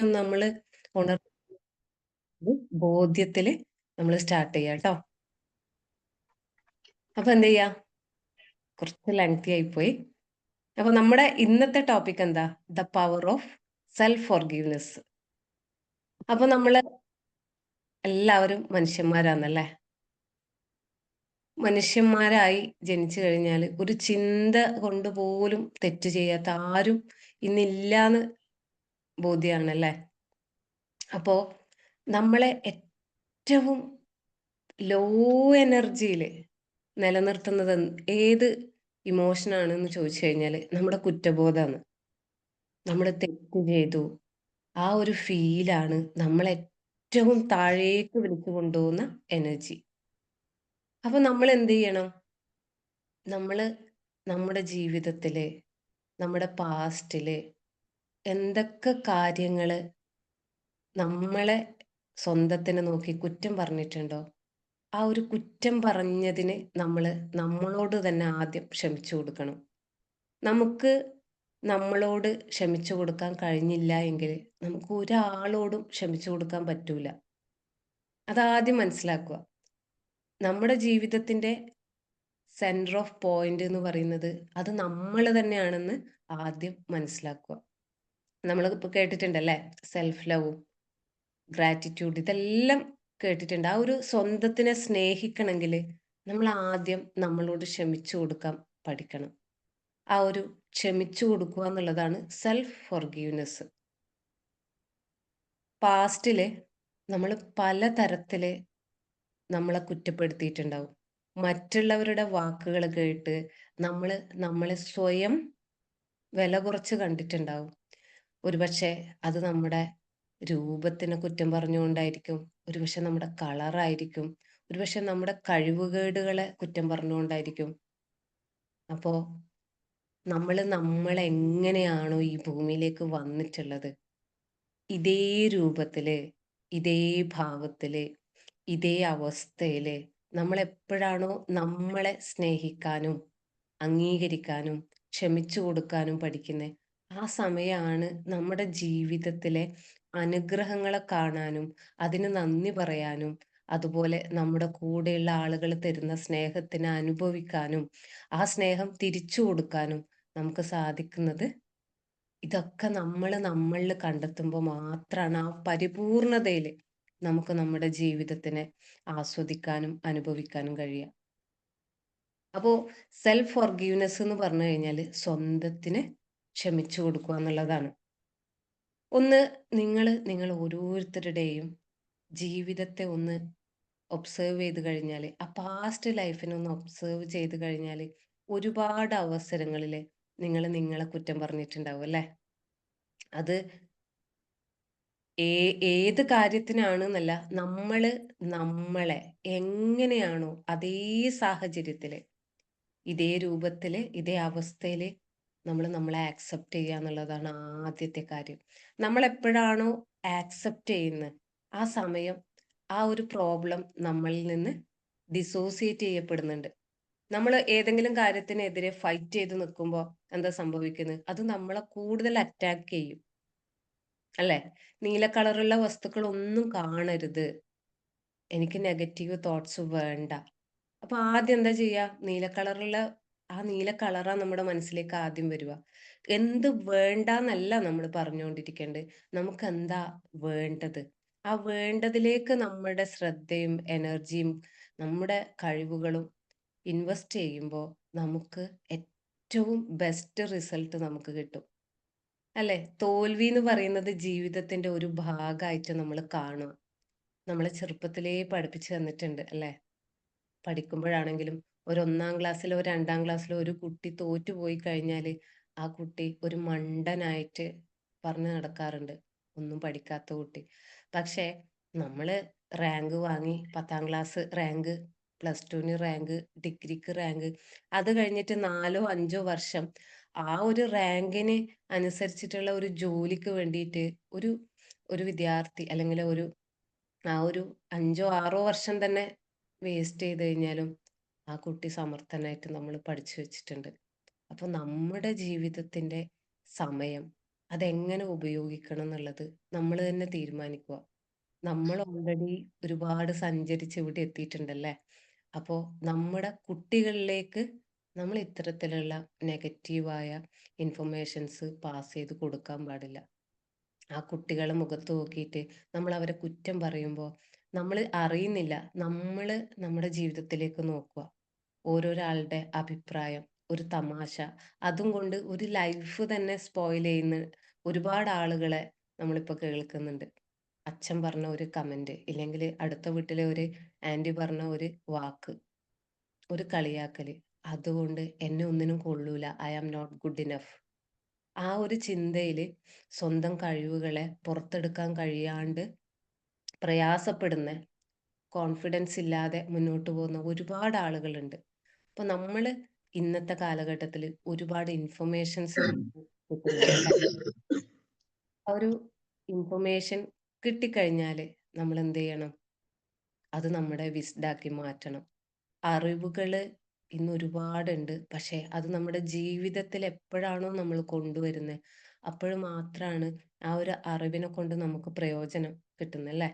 നമ്മൾ ഉണർ ബോധ്യത്തിൽ നമ്മൾ സ്റ്റാർട്ട് ചെയ്യാം കേട്ടോ അപ്പൊ എന്ത് ചെയ്യാ? കുറച്ച് ലെങ്തി ആയിപ്പോയി അപ്പൊ നമ്മുടെ ഇന്നത്തെ ടോപ്പിക് എന്താ? The power of self forgiveness അപ്പൊ നമ്മൾ എല്ലാവരും മനുഷ്യന്മാരാന്നല്ലേ? മനുഷ്യന്മാരായി ജനിച്ചു കഴിഞ്ഞാൽ ഒരു ചിന്ത കൊണ്ട് പോലും തെറ്റ് ചെയ്യാത്ത ആരും ഇന്നില്ലാന്ന് ബോധ്യമാണല്ലേ? അപ്പോ നമ്മളെ ഏറ്റവും ലോ എനർജിയിൽ നിലനിർത്തുന്നത് ഏത് ഇമോഷനാണെന്ന് ചോദിച്ചു കഴിഞ്ഞാൽ നമ്മുടെ കുറ്റബോധമാണ് നമ്മൾ തെറ്റ് ചെയ്തു. ആ ഒരു ഫീലാണ് നമ്മളെ ഏറ്റവും താഴേക്ക് വിളിച്ചു കൊണ്ടുപോകുന്ന എനർജി അപ്പൊ നമ്മൾ എന്ത് ചെയ്യണം? നമ്മൾ നമ്മുടെ ജീവിതത്തിൽ നമ്മുടെ പാസ്റ്റിൽ എന്തൊക്കെ കാര്യങ്ങൾ നമ്മളെ സ്വന്തത്തിനെ നോക്കി കുറ്റം പറഞ്ഞിട്ടുണ്ടോ? ആ ഒരു കുറ്റം പറഞ്ഞതിന് നമ്മൾ നമ്മളോട് തന്നെ ആദ്യം ക്ഷമിച്ചു കൊടുക്കണം. നമുക്ക് നമ്മളോട് ക്ഷമിച്ചു കൊടുക്കാൻ കഴിഞ്ഞില്ല എങ്കിൽ നമുക്ക് ഒരാളോടും ക്ഷമിച്ചു കൊടുക്കാൻ പറ്റൂല. അതാദ്യം മനസ്സിലാക്കുക. നമ്മുടെ ജീവിതത്തിന്റെ സെന്റർ ഓഫ് പോയിന്റ് എന്ന് പറയുന്നത് അത് നമ്മൾ തന്നെയാണെന്ന് ആദ്യം മനസ്സിലാക്കുക. നമ്മൾ ഇപ്പൊ കേട്ടിട്ടുണ്ടല്ലേ? സെൽഫ് ലവ് ഗ്രാറ്റിറ്റ്യൂഡ് ഇതെല്ലാം കേട്ടിട്ടുണ്ട്. ആ ഒരു സ്വന്തത്തിനെ സ്നേഹിക്കണമെങ്കിൽ നമ്മൾ ആദ്യം നമ്മളോട് ക്ഷമിച്ചു കൊടുക്കാൻ പഠിക്കണം. ആ ഒരു ക്ഷമിച്ചു കൊടുക്കുക എന്നുള്ളതാണ് സെൽഫ് ഫോർഗീവ്നെസ് പാസ്റ്റിൽ നമ്മൾ പല തരത്തിൽ നമ്മളെ കുറ്റപ്പെടുത്തിയിട്ടുണ്ടാവും. മറ്റുള്ളവരുടെ വാക്കുകൾ കേട്ട് നമ്മൾ നമ്മളെ സ്വയം വില കുറച്ച് കണ്ടിട്ടുണ്ടാവും. ഒരുപക്ഷെ അത് നമ്മുടെ രൂപത്തിനെ കുറ്റം പറഞ്ഞുകൊണ്ടായിരിക്കും ഒരുപക്ഷെ നമ്മുടെ കളറായിരിക്കും ഒരുപക്ഷെ നമ്മുടെ കഴിവുകേടുകളെ കുറ്റം പറഞ്ഞുകൊണ്ടായിരിക്കും. അപ്പോ നമ്മൾ നമ്മൾ എങ്ങനെയാണോ ഈ ഭൂമിയിലേക്ക് വന്നിട്ടുള്ളത്? ഇതേ രൂപത്തിൽ ഇതേ ഭാവത്തിൽ ഇതേ അവസ്ഥയിൽ നമ്മൾ എപ്പോഴാണോ നമ്മളെ സ്നേഹിക്കാനും അംഗീകരിക്കാനും ക്ഷമിച്ചു കൊടുക്കാനും പഠിക്കുന്നത് ആ സമയമാണ് നമ്മുടെ ജീവിതത്തിലെ അനുഗ്രഹങ്ങളെ കാണാനും അതിന് നന്ദി പറയാനും അതുപോലെ നമ്മുടെ കൂടെയുള്ള ആളുകൾ തരുന്ന സ്നേഹത്തിന് അനുഭവിക്കാനും ആ സ്നേഹം തിരിച്ചു കൊടുക്കാനും നമുക്ക് സാധിക്കുന്നത് ഇതൊക്കെ നമ്മൾ നമ്മളിൽ കണ്ടെത്തുമ്പോൾ മാത്രമാണ് ആ പരിപൂർണതയിൽ നമുക്ക് നമ്മുടെ ജീവിതത്തിനെ ആസ്വദിക്കാനും അനുഭവിക്കാനും കഴിയുക. അപ്പോൾ സെൽഫ് ഫോർഗീവ്നെസ് എന്ന് പറഞ്ഞു കഴിഞ്ഞാൽ സ്വന്തത്തിന് ക്ഷമിച്ചു കൊടുക്കുക എന്നുള്ളതാണ്. ഒന്ന് നിങ്ങൾ നിങ്ങൾ ഓരോരുത്തരുടെയും ജീവിതത്തെ ഒന്ന് ഒബ്സേർവ് ചെയ്ത് കഴിഞ്ഞാൽ ആ പാസ്റ്റ് ലൈഫിനെ ഒന്ന് ഒബ്സേർവ് ചെയ്ത് കഴിഞ്ഞാൽ ഒരുപാട് അവസരങ്ങളിൽ നിങ്ങൾ നിങ്ങളെ കുറ്റം പറഞ്ഞിട്ടുണ്ടാവും അല്ലേ? അത് ഏ ഏത് കാര്യത്തിനാണെന്നല്ല നമ്മൾ നമ്മളെ എങ്ങനെയാണോ അതേ സാഹചര്യത്തിൽ ഇതേ രൂപത്തിൽ ഇതേ അവസ്ഥയിൽ നമ്മൾ നമ്മളെ ആക്സെപ്റ്റ് ചെയ്യുക എന്നുള്ളതാണ് ആദ്യത്തെ കാര്യം. നമ്മൾ എപ്പോഴാണോ ആക്സെപ്റ്റ് ചെയ്യുന്നത് ആ സമയം ആ ഒരു പ്രോബ്ലം നമ്മളിൽ നിന്ന് ഡിസോസിയേറ്റ് ചെയ്യപ്പെടുന്നുണ്ട്. നമ്മൾ ഏതെങ്കിലും കാര്യത്തിനെതിരെ ഫൈറ്റ് ചെയ്ത് നിൽക്കുമ്പോൾ എന്താ സംഭവിക്കുന്നത് അത് നമ്മളെ കൂടുതൽ അറ്റാക്ക് ചെയ്യും. അല്ലെ? നീല കളറുള്ള വസ്തുക്കൾ ഒന്നും കാണരുത്. എനിക്ക് നെഗറ്റീവ് തോട്ട്സ് വേണ്ട. അപ്പൊ ആദ്യം എന്താ ചെയ്യുക നീല കളറുള്ള ആ നീല കളറാ നമ്മുടെ മനസ്സിലേക്ക് ആദ്യം വരിക എന്ത് വേണ്ടെന്നല്ല നമ്മൾ പറഞ്ഞുകൊണ്ടിരിക്കേണ്ടത് നമുക്ക് എന്താ വേണ്ടത്? ആ വേണ്ടതിലേക്ക് നമ്മുടെ ശ്രദ്ധയും എനർജിയും നമ്മുടെ കഴിവുകളും ഇൻവെസ്റ്റ് ചെയ്യുമ്പോൾ നമുക്ക് ഏറ്റവും ബെസ്റ്റ് റിസൾട്ട് നമുക്ക് കിട്ടും. അല്ലെ? തോൽവി എന്ന് പറയുന്നത് ജീവിതത്തിന്റെ ഒരു ഭാഗമായിട്ട് നമ്മൾ കാണുക. നമ്മളെ ചെറുപ്പത്തിലേ പഠിപ്പിച്ചു തന്നിട്ടുണ്ട് അല്ലെ? പഠിക്കുമ്പോഴാണെങ്കിലും ഒരു ഒന്നാം ക്ലാസ്സിലോ രണ്ടാം ക്ലാസ്സിലോ ഒരു കുട്ടി തോറ്റു പോയി കഴിഞ്ഞാൽ ആ കുട്ടി ഒരു മണ്ടനായിട്ട് പറഞ്ഞു നടക്കാറുണ്ട്. ഒന്നും പഠിക്കാത്ത കുട്ടി. പക്ഷേ നമ്മൾ റാങ്ക് വാങ്ങി പത്താം ക്ലാസ് റാങ്ക് പ്ലസ് ടുവിന് റാങ്ക് ഡിഗ്രിക്ക് റാങ്ക് അത് കഴിഞ്ഞിട്ട് നാലോ അഞ്ചോ വർഷം ആ ഒരു റാങ്കിന് അനുസരിച്ചിട്ടുള്ള ഒരു ജോലിക്ക് വേണ്ടിയിട്ട് ഒരു ഒരു വിദ്യാർത്ഥി അല്ലെങ്കിൽ ഒരു ആ ഒരു അഞ്ചോ ആറോ വർഷം തന്നെ വേസ്റ്റ് ചെയ്ത് കഴിഞ്ഞാലും ആ കുട്ടി സമർത്ഥനായിട്ട് നമ്മൾ പഠിച്ചു വെച്ചിട്ടുണ്ട് അപ്പൊ നമ്മുടെ ജീവിതത്തിന്റെ സമയം അതെങ്ങനെ ഉപയോഗിക്കണം എന്നുള്ളത് നമ്മൾ തന്നെ തീരുമാനിക്കുക. നമ്മൾ ഓൾറെഡി ഒരുപാട് സഞ്ചരിച്ച് ഇവിടെ എത്തിയിട്ടുണ്ടല്ലേ. അപ്പോൾ നമ്മുടെ കുട്ടികളിലേക്ക് നമ്മൾ ഇത്തരത്തിലുള്ള നെഗറ്റീവായ ഇൻഫർമേഷൻസ് പാസ് ചെയ്ത് കൊടുക്കാൻ പാടില്ല. ആ കുട്ടികളെ മുഖത്ത് നോക്കിയിട്ട് നമ്മൾ അവരെ കുറ്റം പറയുമ്പോൾ നമ്മൾ അറിയുന്നില്ല. നമ്മൾ നമ്മുടെ ജീവിതത്തിലേക്ക് നോക്കുക. ഓരോരാളുടെ അഭിപ്രായം, ഒരു തമാശ അതും കൊണ്ട് ഒരു ലൈഫ് തന്നെ സ്പോയിൽ ചെയ്യുന്ന ഒരുപാട് ആളുകളെ നമ്മളിപ്പോ കേൾക്കുന്നുണ്ട്. അച്ഛൻ പറഞ്ഞ ഒരു കമന്റ് ഇല്ലെങ്കിൽ അടുത്ത വീട്ടിലെ ഒരു ആന്റി പറഞ്ഞ ഒരു വാക്ക്, ഒരു കളിയാക്കൽ അതുകൊണ്ട് എന്നെ ഒന്നിനും കൊള്ളൂല. I am not good enough. ആ ഒരു ചിന്തയിൽ സ്വന്തം കഴിവുകളെ പുറത്തെടുക്കാൻ കഴിയാണ്ട് പ്രയാസപ്പെടുന്ന, കോൺഫിഡൻസ് ഇല്ലാതെ മുന്നോട്ട് പോകുന്ന ഒരുപാട് ആളുകളുണ്ട്. അപ്പൊ നമ്മൾ ഇന്നത്തെ കാലഘട്ടത്തിൽ ഒരുപാട് ഇൻഫർമേഷൻസ് ഒരു ഇൻഫർമേഷൻ കിട്ടിക്കഴിഞ്ഞാൽ നമ്മൾ എന്ത് ചെയ്യണം? അത് നമ്മുടെ വിസ്ഡാക്കി മാറ്റണം. അറിവുകൾ ഇന്ന് ഒരുപാടുണ്ട്. പക്ഷെ അത് നമ്മുടെ ജീവിതത്തിൽ എപ്പോഴാണോ നമ്മൾ കൊണ്ടുവരുന്നത്, അപ്പോൾ മാത്രമാണ് ആ ഒരു അറിവിനെ കൊണ്ട് നമുക്ക് പ്രയോജനം കിട്ടുന്നത് അല്ലേ?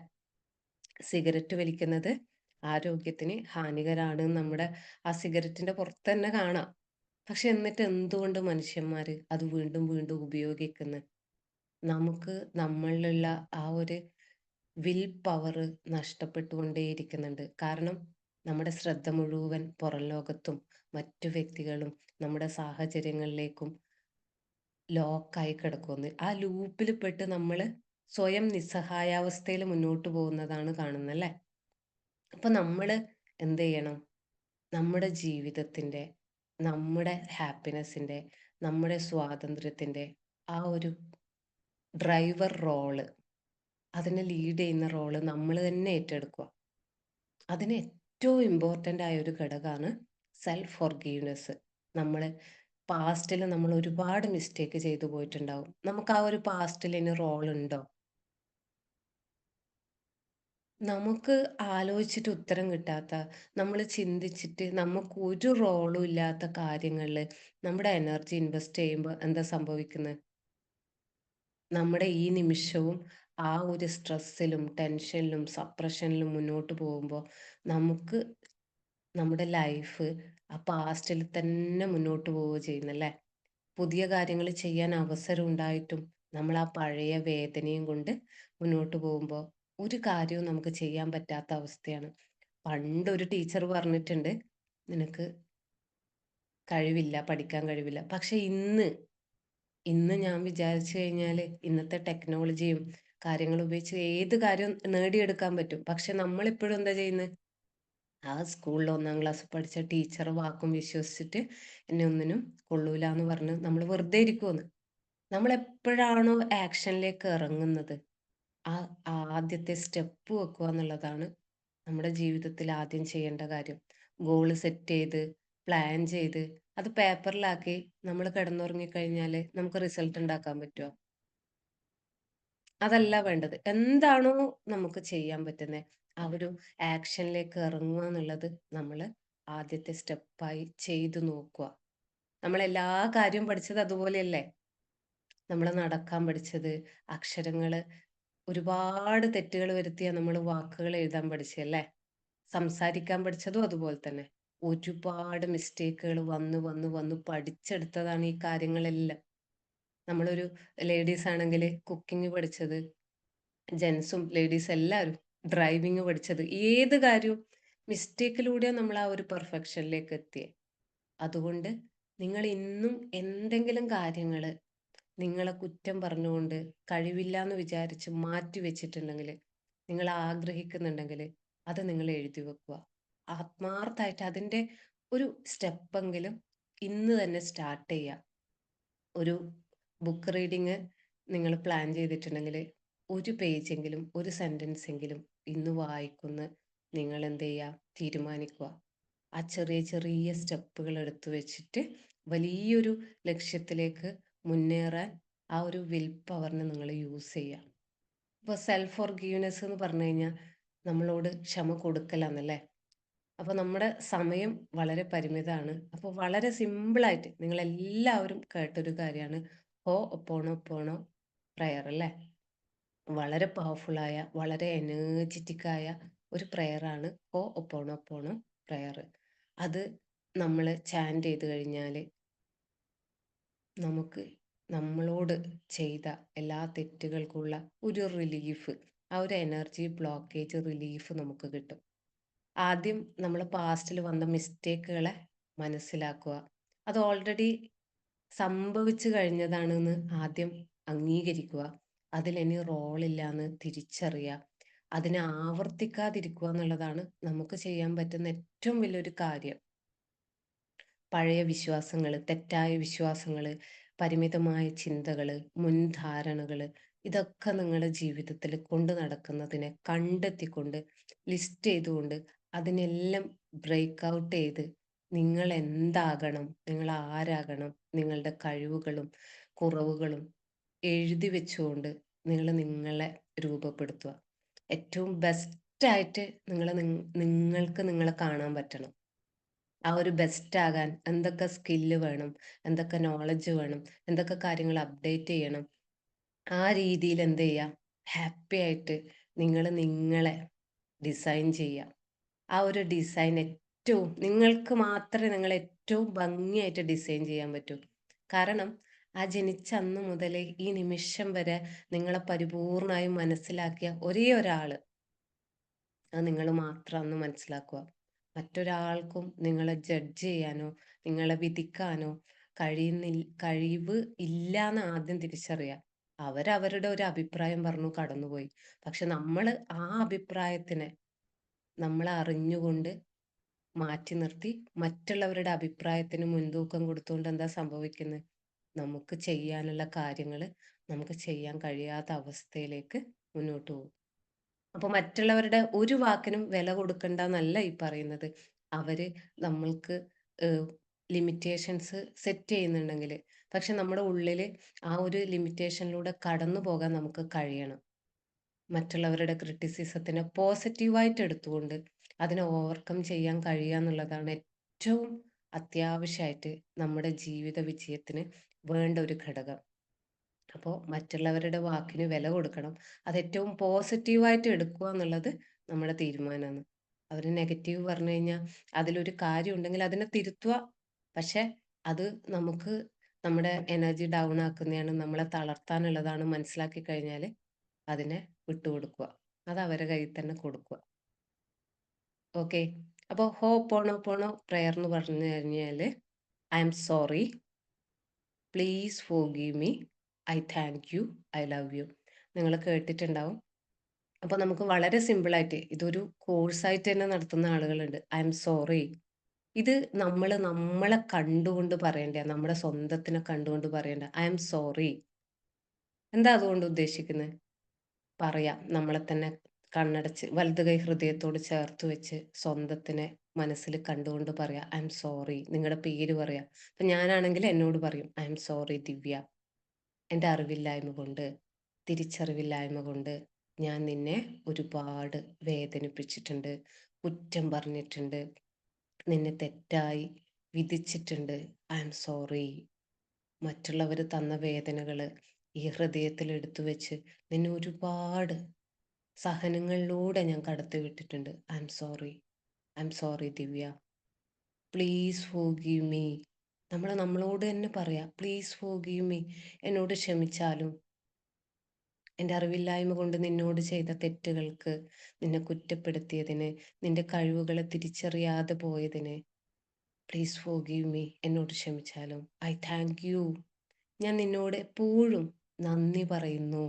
സിഗരറ്റ് വലിക്കുന്നത് ആരോഗ്യത്തിന് ഹാനികരാണ് നമ്മുടെ ആ സിഗരറ്റിന്റെ പുറത്ത് തന്നെ കാണാം. പക്ഷെ എന്നിട്ട് എന്തുകൊണ്ട് മനുഷ്യന്മാര് അത് വീണ്ടും വീണ്ടും ഉപയോഗിക്കുന്നു? നമുക്ക് നമ്മളിലുള്ള ആ ഒരു വിൽ പവർ നഷ്ടപ്പെട്ടുകൊണ്ടേയിരിക്കുന്നുണ്ട്. കാരണം നമ്മുടെ ശ്രദ്ധ മുഴുവൻ പുറം ലോകത്തും മറ്റു വ്യക്തികളും നമ്മുടെ സാഹചര്യങ്ങളിലേക്കും ലോക്കായി കിടക്കുന്നു. ആ ലൂപ്പിൽ പെട്ട് നമ്മൾ സ്വയം നിസ്സഹായാവസ്ഥയിൽ മുന്നോട്ട് പോകുന്നതാണ് കാണുന്നത് അല്ലേ? അപ്പൊ നമ്മൾ എന്ത് ചെയ്യണം? നമ്മുടെ ജീവിതത്തിന്റെ, നമ്മുടെ ഹാപ്പിനെസിന്റെ, നമ്മുടെ സ്വാതന്ത്ര്യത്തിന്റെ ആ ഒരു ഡ്രൈവർ റോൾ അതിനെ ലീഡ് ചെയ്യുന്ന റോൾ നമ്മൾ തന്നെ ഏറ്റെടുക്കുക. അതിന് ഏറ്റവും ഇമ്പോർട്ടന്റ് ആയ ഒരു ഘടകമാണ് സെൽഫ് ഫോർഗീവ്നെസ്. നമ്മൾ പാസ്റ്റിൽ നമ്മൾ ഒരുപാട് മിസ്റ്റേക്ക് ചെയ്തു പോയിട്ടുണ്ടാവും. നമുക്ക് ആ ഒരു പാസ്റ്റിൽ ഇനി റോൾ ഉണ്ടോ? നമുക്ക് ആലോചിച്ചിട്ട് ഉത്തരം കിട്ടാത്ത, നമ്മൾ ചിന്തിച്ചിട്ട് നമുക്ക് ഒരു റോളും ഇല്ലാത്ത കാര്യങ്ങളിൽ നമ്മുടെ എനർജി ഇൻവെസ്റ്റ് ചെയ്യുമ്പോൾ എന്താ സംഭവിക്കുന്നത്? നമ്മുടെ ഈ നിമിഷവും ആ ഒരു സ്ട്രെസ്സിലും, ടെൻഷനിലും, സപ്രഷനിലും മുന്നോട്ട് പോകുമ്പോൾ നമുക്ക് നമ്മുടെ ലൈഫ് ആ പാസ്റ്റിൽ തന്നെ മുന്നോട്ട് പോവുക ചെയ്യുന്നല്ലേ. പുതിയ കാര്യങ്ങൾ ചെയ്യാൻ അവസരം ഉണ്ടായിട്ടും നമ്മൾ ആ പഴയ വേദനയും കൊണ്ട് മുന്നോട്ട് പോകുമ്പോൾ ഒരു കാര്യവും നമുക്ക് ചെയ്യാൻ പറ്റാത്ത അവസ്ഥയാണ്. പണ്ട് ഒരു ടീച്ചർ പറഞ്ഞിട്ടുണ്ട്, നിനക്ക് കഴിവില്ല, പഠിക്കാൻ കഴിവില്ല. പക്ഷെ ഇന്ന്, ഇന്ന് ഞാൻ വിചാരിച്ചു കഴിഞ്ഞാൽ ഇന്നത്തെ ടെക്നോളജിയും കാര്യങ്ങൾ ഉപയോഗിച്ച് ഏത് കാര്യവും നേടിയെടുക്കാൻ പറ്റും. പക്ഷെ നമ്മളിപ്പോഴും എന്താ ചെയ്യുന്നത്? ആ സ്കൂളിൽ ഒന്നാം ക്ലാസ് പഠിച്ച ടീച്ചർ വാക്കും വിശ്വസിച്ചിട്ട് എന്നെ ഒന്നിനും കൊള്ളൂല എന്ന് പറഞ്ഞ് നമ്മൾ വെറുതെ ഇരിക്കുമെന്ന്. നമ്മൾ എപ്പോഴാണോ ആക്ഷനിലേക്ക് ഇറങ്ങുന്നത്, ആ ആദ്യത്തെ സ്റ്റെപ്പ് വെക്കുക എന്നുള്ളതാണ് നമ്മുടെ ജീവിതത്തിൽ ആദ്യം ചെയ്യേണ്ട കാര്യം. ഗോൾ സെറ്റ് ചെയ്ത്, പ്ലാൻ ചെയ്ത്, അത് പേപ്പറിലാക്കി നമ്മൾ കിടന്നുറങ്ങി കഴിഞ്ഞാൽ നമുക്ക് റിസൾട്ട് ഉണ്ടാക്കാൻ പറ്റുമോ? അതല്ല വേണ്ടത്. എന്താണോ നമുക്ക് ചെയ്യാൻ പറ്റുന്നത്, ആ ഒരു ആക്ഷനിലേക്ക് ഇറങ്ങുക എന്നുള്ളത് നമ്മൾ ആദ്യത്തെ സ്റ്റെപ്പായി ചെയ്തു നോക്കുക. നമ്മൾ എല്ലാ കാര്യവും പഠിച്ചത് അതുപോലെയല്ലേ? നമ്മൾ നടക്കാൻ പഠിച്ചത്, അക്ഷരങ്ങൾ ഒരുപാട് തെറ്റുകൾ വരുത്തിയ നമ്മൾ വാക്കുകൾ എഴുതാൻ പഠിച്ചല്ലേ? സംസാരിക്കാൻ പഠിച്ചതും അതുപോലെ തന്നെ. ഒരുപാട് മിസ്റ്റേക്കുകൾ വന്ന് വന്ന് വന്ന് പഠിച്ചെടുത്തതാണ് ഈ കാര്യങ്ങളെല്ലാം. നമ്മളൊരു ലേഡീസ് ആണെങ്കിൽ കുക്കിംഗ് പഠിച്ചത്, ജെൻസും ലേഡീസ് എല്ലാവരും ഡ്രൈവിംഗ് പഠിച്ചത്, ഏത് കാര്യവും മിസ്റ്റേക്കിലൂടെയാണ് നമ്മൾ ആ ഒരു പെർഫെക്ഷനിലേക്ക് എത്തിയത്. അതുകൊണ്ട് നിങ്ങൾ ഇന്നും എന്തെങ്കിലും കാര്യങ്ങൾ നിങ്ങളെ കുറ്റം പറഞ്ഞുകൊണ്ട് കഴിവില്ല എന്ന് വിചാരിച്ച് മാറ്റി വെച്ചിട്ടുണ്ടെങ്കിൽ, നിങ്ങൾ ആഗ്രഹിക്കുന്നുണ്ടെങ്കിൽ അത് നിങ്ങൾ എഴുതി വെക്കുക. ആത്മാർത്ഥമായിട്ട് അതിന്റെ ഒരു സ്റ്റെപ്പെങ്കിലും ഇന്ന് തന്നെ സ്റ്റാർട്ട് ചെയ്യുക. ഒരു ബുക്ക് റീഡിങ് നിങ്ങൾ പ്ലാൻ ചെയ്തിട്ടുണ്ടെങ്കിൽ ഒരു പേജെങ്കിലും, ഒരു സെന്റൻസ് എങ്കിലും ഇന്ന് വായിക്കുന്ന നിങ്ങൾ എന്ത് ചെയ്യുക? തീരുമാനിക്കുക. ആ ചെറിയ ചെറിയ സ്റ്റെപ്പുകൾ എടുത്തു വെച്ചിട്ട് വലിയൊരു ലക്ഷ്യത്തിലേക്ക് മുന്നേറാൻ ആ ഒരു വിൽ പവറിനെ നിങ്ങൾ യൂസ് ചെയ്യുക. ഇപ്പോൾ സെൽഫ് ഫോർ ഫോർഗീവ്നെസ് എന്ന് പറഞ്ഞു കഴിഞ്ഞാൽ നമ്മളോട് ക്ഷമ കൊടുക്കലാന്നല്ലേ? അപ്പോൾ നമ്മുടെ സമയം വളരെ പരിമിതമാണ്. അപ്പോൾ വളരെ സിമ്പിളായിട്ട് നിങ്ങൾ എല്ലാവരും കേട്ടൊരു കാര്യമാണ് ഹോ ഒപ്പോണോ പോണോ പ്രയർ അല്ലേ വളരെ പവർഫുള്ളായ വളരെ എനർജറ്റിക് ആയ ഒരു പ്രയറാണ് ഹോ ഒപ്പോണോ ഒപ്പോണോ പ്രയർ അത് നമ്മൾ ചാന്റ് ചെയ്ത് കഴിഞ്ഞാൽ നമുക്ക് നമ്മളോട് ചെയ്ത എല്ലാ തെറ്റുകൾക്കുള്ള ഒരു റിലീഫ് ആ ഒരു എനർജി ബ്ലോക്കേജ് റിലീഫ് നമുക്ക് കിട്ടും. ആദ്യം നമ്മൾ പാസ്റ്റിൽ വന്ന മിസ്റ്റേക്കുകളെ മനസ്സിലാക്കുക. അത് ഓൾറെഡി സംഭവിച്ചു കഴിഞ്ഞതാണെന്ന് ആദ്യം അംഗീകരിക്കുക. അതിലിനി റോളില്ല എന്ന് തിരിച്ചറിയുക. അതിനെ ആവർത്തിക്കാതിരിക്കുക എന്നുള്ളതാണ് നമുക്ക് ചെയ്യാൻ പറ്റുന്ന ഏറ്റവും വലിയൊരു കാര്യം. പഴയ വിശ്വാസങ്ങൾ തെറ്റായ വിശ്വാസങ്ങൾ പരിമിതമായ ചിന്തകൾ മുൻധാരണകൾ ഇതൊക്കെ നിങ്ങളുടെ ജീവിതത്തിൽ കൊണ്ടു നടക്കുന്നതിനെ കണ്ടെത്തിക്കൊണ്ട് ലിസ്റ്റ് ചെയ്തുകൊണ്ട് അതിനെല്ലാം ബ്രേക്ക് ഔട്ട് ചെയ്ത് നിങ്ങൾ എന്താകണം നിങ്ങൾ ആരാകണം നിങ്ങളുടെ കഴിവുകളും കുറവുകളും എഴുതി വെച്ചുകൊണ്ട് നിങ്ങൾ നിങ്ങളെ രൂപപ്പെടുത്തുക. ഏറ്റവും ബെസ്റ്റ് ആയിട്ട് നിങ്ങൾ നിങ്ങൾക്ക് നിങ്ങളെ കാണാൻ പറ്റണം. ആ ഒരു ബെസ്റ്റ് ആകാൻ എന്തൊക്കെ സ്കില്ല് വേണം എന്തൊക്കെ നോളജ് വേണം എന്തൊക്കെ കാര്യങ്ങൾ അപ്ഡേറ്റ് ചെയ്യണം. ആ രീതിയിൽ എന്ത് ചെയ്യുക ഹാപ്പി ആയിട്ട് നിങ്ങൾ നിങ്ങളെ ഡിസൈൻ ചെയ്യുക ആ ഒരു ഡിസൈൻ ഏറ്റവും നിങ്ങൾക്ക് മാത്രമേ നിങ്ങൾ ഏറ്റവും ഭംഗിയായിട്ട് ഡിസൈൻ ചെയ്യാൻ പറ്റൂ. കാരണം ആ ജനിച്ച അന്ന് മുതൽ ഈ നിമിഷം വരെ നിങ്ങളെ പരിപൂർണമായും മനസ്സിലാക്കിയ ഒരേ ഒരാൾ. അത് നിങ്ങൾ മാത്രം അന്ന് മനസ്സിലാക്കുക. മറ്റൊരാൾക്കും നിങ്ങളെ ജഡ്ജ് ചെയ്യാനോ നിങ്ങളെ വിധിക്കാനോ കഴിയുന്നി കഴിവ് ഇല്ല എന്ന് ആദ്യം തിരിച്ചറിയാം. അവരവരുടെ ഒരു അഭിപ്രായം പറഞ്ഞു കടന്നുപോയി. പക്ഷെ നമ്മൾ ആ അഭിപ്രായത്തിനെ നമ്മൾ അറിഞ്ഞുകൊണ്ട് മാറ്റി നിർത്തി മറ്റുള്ളവരുടെ അഭിപ്രായത്തിന് മുൻതൂക്കം കൊടുത്തുകൊണ്ട് എന്താ സംഭവിക്കുന്നത് നമുക്ക് ചെയ്യാനുള്ള കാര്യങ്ങൾ നമുക്ക് ചെയ്യാൻ കഴിയാത്ത അവസ്ഥയിലേക്ക് മുന്നോട്ട് പോകും. അപ്പോൾ മറ്റുള്ളവരുടെ ഒരു വാക്കിനും വില കൊടുക്കണ്ട എന്നല്ല ഈ പറയുന്നത്. അവർ നമ്മൾക്ക് ലിമിറ്റേഷൻസ് സെറ്റ് ചെയ്യുന്നുണ്ടെങ്കിൽ പക്ഷെ നമ്മുടെ ഉള്ളിൽ ആ ഒരു ലിമിറ്റേഷനിലൂടെ കടന്നു പോകാൻ നമുക്ക് കഴിയണം. മറ്റുള്ളവരുടെ ക്രിറ്റിസിസത്തിനെ പോസിറ്റീവായിട്ട് എടുത്തുകൊണ്ട് അതിനെ ഓവർകം ചെയ്യാൻ കഴിയുക എന്നുള്ളതാണ് ഏറ്റവും അത്യാവശ്യമായിട്ട് നമ്മുടെ ജീവിത വിജയത്തിന് വേണ്ട ഒരു ഘടകം. അപ്പോൾ മറ്റുള്ളവരുടെ വാക്കിന് വില കൊടുക്കണം. അത് ഏറ്റവും പോസിറ്റീവായിട്ട് എടുക്കുക എന്നുള്ളത് നമ്മുടെ തീരുമാനമാണ് അവർ നെഗറ്റീവ് പറഞ്ഞു കഴിഞ്ഞാൽ അതിലൊരു കാര്യം ഉണ്ടെങ്കിൽ അതിനെ തിരുത്തുക. പക്ഷെ അത് നമുക്ക് നമ്മുടെ എനർജി ഡൗൺ ആക്കുന്നതാണ് നമ്മളെ തളർത്താനുള്ളതാണ് മനസ്സിലാക്കി കഴിഞ്ഞാൽ അതിനെ വിട്ടുകൊടുക്കുക അത് അവരെ കയ്യിൽ തന്നെ കൊടുക്കുക. ഓക്കെ. അപ്പോൾ ഹോ പോണോ പോണോ പ്രയർ എന്ന് പറഞ്ഞു കഴിഞ്ഞാൽ I'm sorry. Please forgive me. I thank you I love you നിങ്ങൾ കേട്ടിട്ടുണ്ടാവും. അപ്പോൾ നമുക്ക് വളരെ സിമ്പിളായിട്ട് ഇതൊരു കോഴ്സായിട്ട് തന്നെ നടത്തുന്ന ആളുകളുണ്ട്. ഐ എം സോറി ഇത് നമ്മൾ നമ്മളെ കണ്ടുകൊണ്ട് പറയണ്ട? നമ്മുടെ സ്വന്തത്തിനെ കണ്ടുകൊണ്ട് പറയണ്ട? ഐ എം സോറി എന്താ അതുകൊണ്ട് ഉദ്ദേശിക്കുന്നത് പറയാം. നമ്മളെ തന്നെ കണ്ണടച്ച് വലത് കൈ ഹൃദയത്തോട് ചേർത്ത് വെച്ച് സ്വന്തത്തിനെ മനസ്സിൽ കണ്ടുകൊണ്ട് പറയാം. ഐ എം സോറി നിങ്ങളുടെ പേര് പറയാം. അപ്പൊ ഞാനാണെങ്കിൽ എന്നോട് പറയും ഐ എം സോറി ദിവ്യ. എന്റെ അറിവില്ലായ്മ കൊണ്ട് തിരിച്ചറിവില്ലായ്മ കൊണ്ട് ഞാൻ നിന്നെ ഒരുപാട് വേദനിപ്പിച്ചിട്ടുണ്ട് കുറ്റം പറഞ്ഞിട്ടുണ്ട് നിന്നെ തെറ്റായി വിധിച്ചിട്ടുണ്ട്. I'm sorry. മറ്റുള്ളവർ തന്ന വേദനകൾ ഈ ഹൃദയത്തിൽ എടുത്തു വെച്ച് നിന്നെ ഒരുപാട് സഹനങ്ങളിലൂടെ ഞാൻ കടത്തി വിട്ടിട്ടുണ്ട്. I'm sorry. I'm sorry Divya. Please forgive me. നമ്മൾ നമ്മളോട് തന്നെ പറയാം പ്ലീസ് ഫോഗീവ് മീ എന്നോട് ക്ഷമിച്ചാലും. എന്റെ അറിവില്ലായ്മ കൊണ്ട് നിന്നോട് ചെയ്ത തെറ്റുകൾക്ക് നിന്നെ കുറ്റപ്പെടുത്തിയതിന് നിന്റെ കഴിവുകളെ തിരിച്ചറിയാതെ പോയതിന് പ്ലീസ് ഫോഗീവ് മീ എന്നോട് ക്ഷമിച്ചാലും. ഐ താങ്ക് യു ഞാൻ നിന്നോട് എപ്പോഴും നന്ദി പറയുന്നു.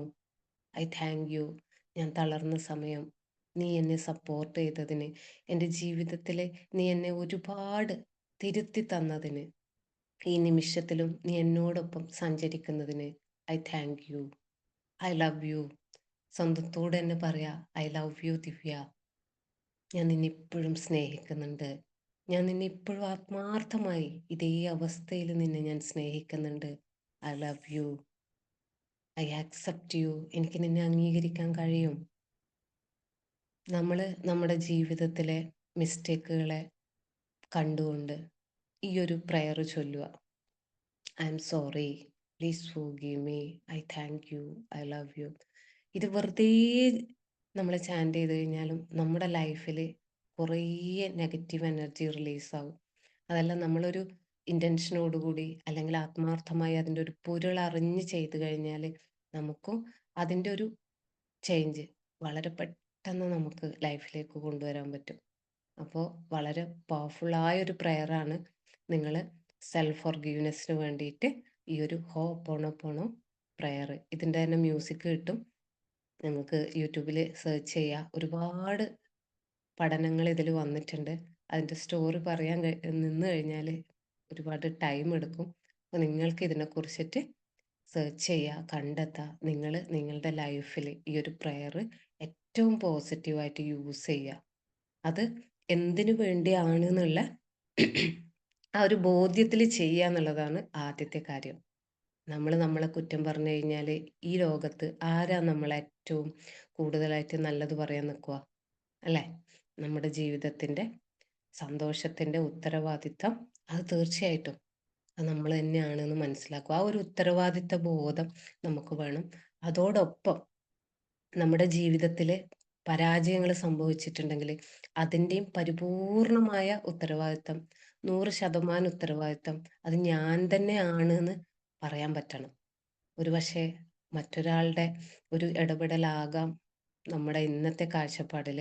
ഐ താങ്ക് യു ഞാൻ തളർന്ന സമയം നീ എന്നെ സപ്പോർട്ട് ചെയ്തതിന് എന്റെ ജീവിതത്തിൽ നീ എന്നെ ഒരുപാട് തിരുത്തി തന്നതിന് ഈ നിമിഷത്തിലും നീ എന്നോടൊപ്പം സഞ്ചരിക്കുന്നതിന് I thank you. I love you. സ്വന്തത്തോട് തന്നെ പറയാ ഐ ലവ് യു ദിവ്യ. ഞാൻ നിന്നെ ഇപ്പോഴും സ്നേഹിക്കുന്നുണ്ട്. ഞാൻ നിന്നെ ഇപ്പോഴും ആത്മാർത്ഥമായി ഇതേ അവസ്ഥയിൽ നിന്നെ ഞാൻ സ്നേഹിക്കുന്നുണ്ട്. I love you. I accept you. എനിക്ക് നിന്നെ അംഗീകരിക്കാൻ കഴിയും. നമ്മൾ നമ്മുടെ ജീവിതത്തിലെ മിസ്റ്റേക്കുകളെ കണ്ടുകൊണ്ട് ഈ ഒരു പ്രയർ ചൊല്ലുക. I'm sorry please forgive me I thank you I love you ഇത് വെറുതെ നമ്മൾ ചാന്റ് ചെയ്ത് കഴിഞ്ഞാലും നമ്മുടെ ലൈഫിൽ കുറേ നെഗറ്റീവ് എനർജി റിലീസ് ആവും. അതെല്ലാം നമ്മളൊരു ഇന്റൻഷനോടുകൂടി അല്ലെങ്കിൽ ആത്മാർത്ഥമായി അതിന്റെ ഒരു പൊരുൾ അറിഞ്ഞ് ചെയ്ത് കഴിഞ്ഞാൽ നമുക്കും അതിന്റെ ഒരു ചേഞ്ച് വളരെ പെട്ടെന്ന് നമുക്ക് ലൈഫിലേക്ക് കൊണ്ടുവരാൻ പറ്റും. അപ്പോൾ വളരെ പവർഫുള്ളായ ഒരു പ്രെയറാണ് നിങ്ങൾ സെൽഫ് ഫോർഗീവ്നെസ്സിന് വേണ്ടിയിട്ട് ഈ ഒരു ഹോ പോണോ പോണോ പ്രെയർ ഇതിന്റെ തന്നെ മ്യൂസിക് കിട്ടും. നിങ്ങൾക്ക് യൂട്യൂബിൽ സെർച്ച് ചെയ്യുക ഒരുപാട് പഠനങ്ങൾ ഇതിൽ വന്നിട്ടുണ്ട്. അതിന്റെ സ്റ്റോറി പറയാൻ നിന്ന് കഴിഞ്ഞാൽ ഒരുപാട് ടൈം എടുക്കും. അപ്പോൾ നിങ്ങൾക്ക് ഇതിനെക്കുറിച്ചിട്ട് സെർച്ച് ചെയ്യുക കണ്ടെത്തുക നിങ്ങൾ നിങ്ങളുടെ ലൈഫിൽ ഈ ഒരു പ്രെയർ ഏറ്റവും പോസിറ്റീവായിട്ട് യൂസ് ചെയ്യുക അത് എന്തിനു വേണ്ടിയാണ് എന്നുള്ള ആ ഒരു ബോധ്യത്തിൽ ചെയ്യുക എന്നുള്ളതാണ് ആദ്യത്തെ കാര്യം. നമ്മൾ നമ്മളെ കുറ്റം പറഞ്ഞു കഴിഞ്ഞാൽ ഈ ലോകത്ത് ആരാ നമ്മളെ ഏറ്റവും കൂടുതലായിട്ട് നല്ലത് പറയാൻ നിൽക്കുക അല്ലേ? നമ്മുടെ ജീവിതത്തിന്റെ സന്തോഷത്തിന്റെ ഉത്തരവാദിത്തം അത് തീർച്ചയായിട്ടും അത് നമ്മൾ തന്നെയാണെന്ന് മനസ്സിലാക്കുക ആ ഒരു ഉത്തരവാദിത്ത ബോധം നമുക്ക് വേണം. അതോടൊപ്പം നമ്മുടെ ജീവിതത്തിൽ പരാജയങ്ങൾ സംഭവിച്ചിട്ടുണ്ടെങ്കിൽ അതിന്റെയും പരിപൂർണമായ ഉത്തരവാദിത്തം നൂറ് ശതമാനം ഉത്തരവാദിത്തം അത് ഞാൻ തന്നെ ആണ് എന്ന് പറയാൻ പറ്റണം. ഒരു പക്ഷേ മറ്റൊരാളുടെ ഒരു ഇടപെടലാകാം നമ്മുടെ ഇന്നത്തെ കാഴ്ചപ്പാടിൽ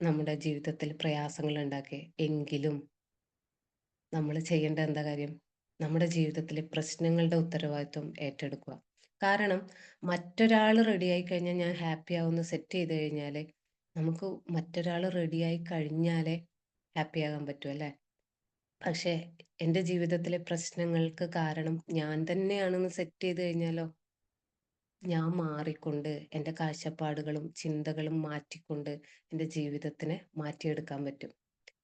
നമ്മുടെ ജീവിതത്തിൽ പ്രയാസങ്ങൾ ഉണ്ടാക്കി എങ്കിലും നമ്മൾ ചെയ്യേണ്ട എന്താ കാര്യം? നമ്മുടെ ജീവിതത്തിലെ പ്രശ്നങ്ങളുടെ ഉത്തരവാദിത്വം ഏറ്റെടുക്കുക. കാരണം മറ്റൊരാൾ റെഡിയായി കഴിഞ്ഞാൽ ഞാൻ ഹാപ്പി ആവുന്ന സെറ്റ് ചെയ്ത് കഴിഞ്ഞാൽ നമുക്ക് മറ്റൊരാൾ റെഡിയായി കഴിഞ്ഞാലേ ഹാപ്പി ആകാൻ പറ്റൂ അല്ലേ? പക്ഷേ എന്റെ ജീവിതത്തിലെ പ്രശ്നങ്ങൾക്ക് കാരണം ഞാൻ തന്നെയാണെന്ന് സെറ്റ് ചെയ്ത് കഴിഞ്ഞാലോ? ഞാൻ മാറിക്കൊണ്ട് എന്റെ കാഴ്ചപ്പാടുകളും ചിന്തകളും മാറ്റിക്കൊണ്ട് എന്റെ ജീവിതത്തിനെ മാറ്റിയെടുക്കാൻ പറ്റും.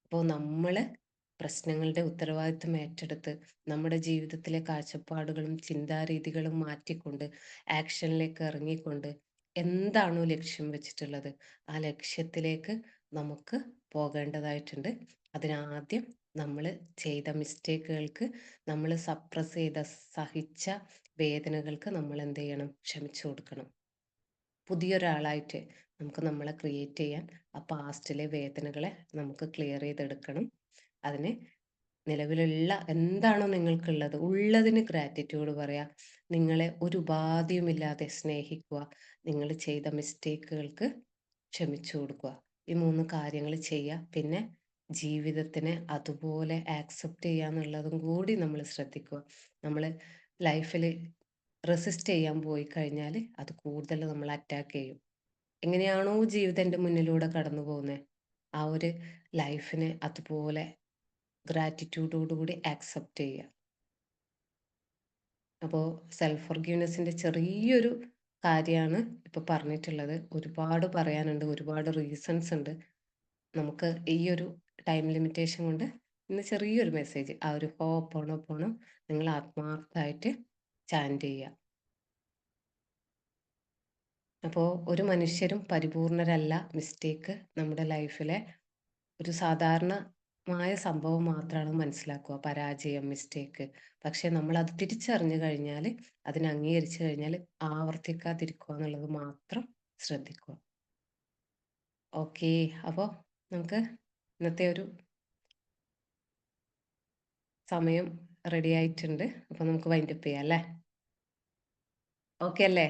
അപ്പോൾ നമ്മൾ പ്രശ്നങ്ങളുടെ ഉത്തരവാദിത്വം ഏറ്റെടുത്ത് നമ്മുടെ ജീവിതത്തിലെ കാഴ്ചപ്പാടുകളും ചിന്താരീതികളും മാറ്റിക്കൊണ്ട് ആക്ഷനിലേക്ക് ഇറങ്ങിക്കൊണ്ട് എന്താണോ ലക്ഷ്യം വെച്ചിട്ടുള്ളത് ആ ലക്ഷ്യത്തിലേക്ക് നമുക്ക് പോകേണ്ടതായിട്ടുണ്ട്. അതിനാദ്യം നമ്മൾ ചെയ്ത മിസ്റ്റേക്കുകൾക്ക് നമ്മൾ സപ്രസ് ചെയ്ത സഹിച്ച വേദനകൾക്ക് നമ്മൾ എന്ത് ചെയ്യണം ക്ഷമിച്ചു കൊടുക്കണം. പുതിയൊരാളായിട്ട് നമുക്ക് നമ്മളെ ക്രിയേറ്റ് ചെയ്യാൻ ആ പാസ്റ്റിലെ വേദനകളെ നമുക്ക് ക്ലിയർ ചെയ്തെടുക്കണം. അതിന് നിലവിലുള്ള എന്താണോ നിങ്ങൾക്കുള്ളത് ഉള്ളതിന് ഗ്രാറ്റിറ്റ്യൂഡ് പറയാ. നിങ്ങളെ ഒരു ഉപാധിയുമില്ലാതെ സ്നേഹിക്കുക. നിങ്ങൾ ചെയ്ത മിസ്റ്റേക്കുകൾക്ക് ക്ഷമിച്ചു കൊടുക്കുക. ഈ മൂന്ന് കാര്യങ്ങൾ ചെയ്യുക പിന്നെ ജീവിതത്തിനെ അതുപോലെ ആക്സെപ്റ്റ് ചെയ്യാന്നുള്ളതും കൂടി നമ്മൾ ശ്രദ്ധിക്കുക. നമ്മൾ ലൈഫിൽ റെസിസ്റ്റ് ചെയ്യാൻ പോയി കഴിഞ്ഞാൽ അത് കൂടുതൽ നമ്മൾ അറ്റാക്ക് ചെയ്യും. എങ്ങനെയാണോ ജീവിതം എന്റെ മുന്നിലൂടെ കടന്നു പോകുന്നത് ആ ഒരു ലൈഫിനെ അതുപോലെ ഗ്രാറ്റിറ്റ്യൂഡോടുകൂടി ആക്സെപ്റ്റ് ചെയ്യുക. അപ്പോൾ സെൽഫ് ഫോർഗീവ്നെസ്സിന്റെ ചെറിയൊരു കാര്യമാണ് ഇപ്പോൾ പറഞ്ഞിട്ടുള്ളത്. ഒരുപാട് പറയാനുണ്ട് ഒരുപാട് റീസൺസ് ഉണ്ട്. നമുക്ക് ഈ ഒരു ടൈം ലിമിറ്റേഷൻ കൊണ്ട് ഇന്ന് ചെറിയൊരു മെസ്സേജ് ആ ഒരു ഹോ പോണോ പോണോ നിങ്ങൾ ആത്മാർത്ഥമായിട്ട് ചാന്റ് ചെയ്യുക. അപ്പോൾ ഒരു മനുഷ്യരും പരിപൂർണരല്ല മിസ്റ്റേക്ക് നമ്മുടെ ലൈഫിലെ ഒരു സാധാരണമായ സംഭവം മാത്രമാണ് മനസ്സിലാക്കുക. പരാജയം മിസ്റ്റേക്ക് പക്ഷെ നമ്മൾ അത് തിരിച്ചറിഞ്ഞു കഴിഞ്ഞാൽ അതിനെ അംഗീകരിച്ചു കഴിഞ്ഞാൽ ആവർത്തിക്കാതിരിക്കുക എന്നുള്ളത് മാത്രം ശ്രദ്ധിക്കുക. ഓക്കെ അപ്പോൾ നമുക്ക് ഇന്നത്തെ ഒരു സമയം റെഡി ആയിട്ടുണ്ട്. അപ്പൊ നമുക്ക് വൈൻഡപ്പ് ചെയ്യാം അല്ലേ? ഓക്കെ അല്ലേ?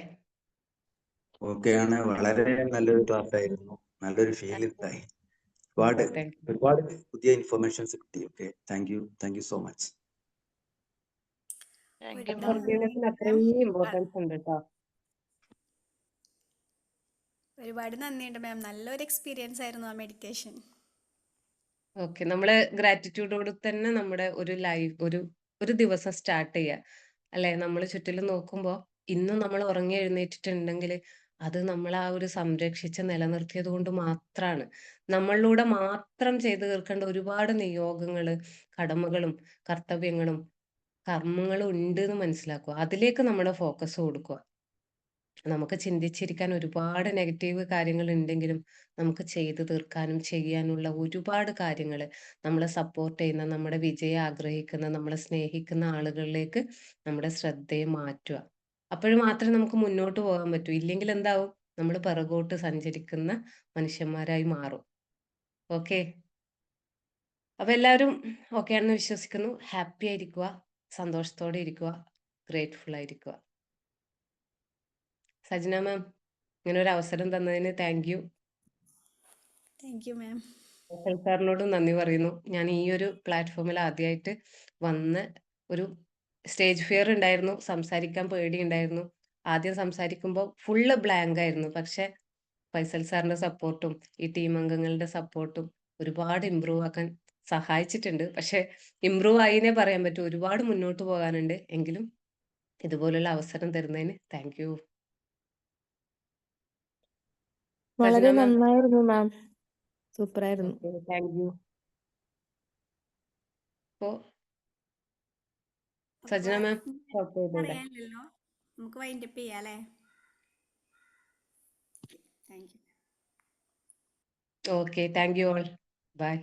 ഓക്കെ ആണ്. വളരെ നല്ലൊരു ക്ലാസ് ആയിരുന്നു. നല്ലൊരു ഫീൽ ഉണ്ടായി. ഒരുപാട് ഒരുപാട് പുതിയ ഇൻഫർമേഷൻസ് കിട്ടി. Okay thank you thank you so much ഒരുപാട് നന്ദിയുണ്ട് മാം നല്ലൊരു എക്സ്പീരിയൻസ് ആയിരുന്നു ആ മെഡിറ്റേഷൻ ഓക്കെ. നമ്മൾ ഗ്രാറ്റിറ്റ്യൂഡോട് തന്നെ നമ്മുടെ ഒരു ലൈഫ് ഒരു ഒരു ദിവസം സ്റ്റാർട്ട് ചെയ്യുക. അല്ലെ? നമ്മൾ ചുറ്റിലും നോക്കുമ്പോൾ ഇന്ന് നമ്മൾ ഉറങ്ങി എഴുന്നേറ്റിട്ടുണ്ടെങ്കിൽ അത് നമ്മൾ ആ ഒരു സംരക്ഷിച്ച് നിലനിർത്തിയത് കൊണ്ട് മാത്രമാണ് നമ്മളിലൂടെ മാത്രം ചെയ്തു തീർക്കേണ്ട ഒരുപാട് നിയോഗങ്ങൾ കടമകളും കർത്തവ്യങ്ങളും കർമ്മങ്ങളും ഉണ്ട് എന്ന് മനസ്സിലാക്കുക. അതിലേക്ക് നമ്മുടെ ഫോക്കസ് കൊടുക്കുക. നമുക്ക് ചിന്തിച്ചിരിക്കാൻ ഒരുപാട് നെഗറ്റീവ് കാര്യങ്ങൾ ഉണ്ടെങ്കിലും നമുക്ക് ചെയ്തു തീർക്കാനും ചെയ്യാനുള്ള ഒരുപാട് കാര്യങ്ങൾ നമ്മളെ സപ്പോർട്ട് ചെയ്യുന്ന നമ്മുടെ വിജയം ആഗ്രഹിക്കുന്ന നമ്മളെ സ്നേഹിക്കുന്ന ആളുകളിലേക്ക് നമ്മുടെ ശ്രദ്ധയെ മാറ്റുക. അപ്പോഴും മാത്രമേ നമുക്ക് മുന്നോട്ട് പോകാൻ പറ്റൂ. ഇല്ലെങ്കിൽ എന്താവും? നമ്മൾ പിറകോട്ട് സഞ്ചരിക്കുന്ന മനുഷ്യന്മാരായി മാറും. ഓക്കെ? അപ്പൊ എല്ലാവരും ഓക്കെ ആണെന്ന് വിശ്വസിക്കുന്നു. ഹാപ്പി ആയിരിക്കുക. സന്തോഷത്തോടെ ഇരിക്കുക. ഗ്രേറ്റ്ഫുൾ ആയിരിക്കുക. സജന മാം ഇങ്ങനെ ഒരു അവസരം തന്നതിന് thank you thank you ma'am സാറിനോട് സാറിനോടും നന്ദി പറയുന്നു. ഞാൻ ഈ ഒരു പ്ലാറ്റ്ഫോമിൽ ആദ്യമായിട്ട് വന്ന് ഒരു സ്റ്റേജ് ഫിയർ ഉണ്ടായിരുന്നു സംസാരിക്കാൻ പേടി ഉണ്ടായിരുന്നു. ആദ്യം സംസാരിക്കുമ്പോൾ ഫുള്ള് ബ്ലാങ്ക് ആയിരുന്നു. പക്ഷെ ഫൈസൽ സാറിന്റെ സപ്പോർട്ടും ഈ ടീം അംഗങ്ങളുടെ സപ്പോർട്ടും ഒരുപാട് ഇമ്പ്രൂവ് ആക്കാൻ സഹായിച്ചിട്ടുണ്ട്. പക്ഷെ ഇമ്പ്രൂവ് ആയിനേ പറയാൻ പറ്റൂ. ഒരുപാട് മുന്നോട്ട് പോകാനുണ്ട്. എങ്കിലും ഇതുപോലുള്ള അവസരം തരുന്നതിന് താങ്ക് യു വളരെ മാം നന്നായിരുന്നു മാം. സൂപ്പറായിരുന്നു. ആയിരുന്നു താങ്ക് യു. അപ്പോ സജന മാം സ്റ്റോപ്പ് ചെയ്തൂടെ അറിയാനില്ലല്ലോ നമുക്ക് വൈൻഡപ്പ് ചെയ്യാം അല്ലേ? Thank you okay thank you all. Bye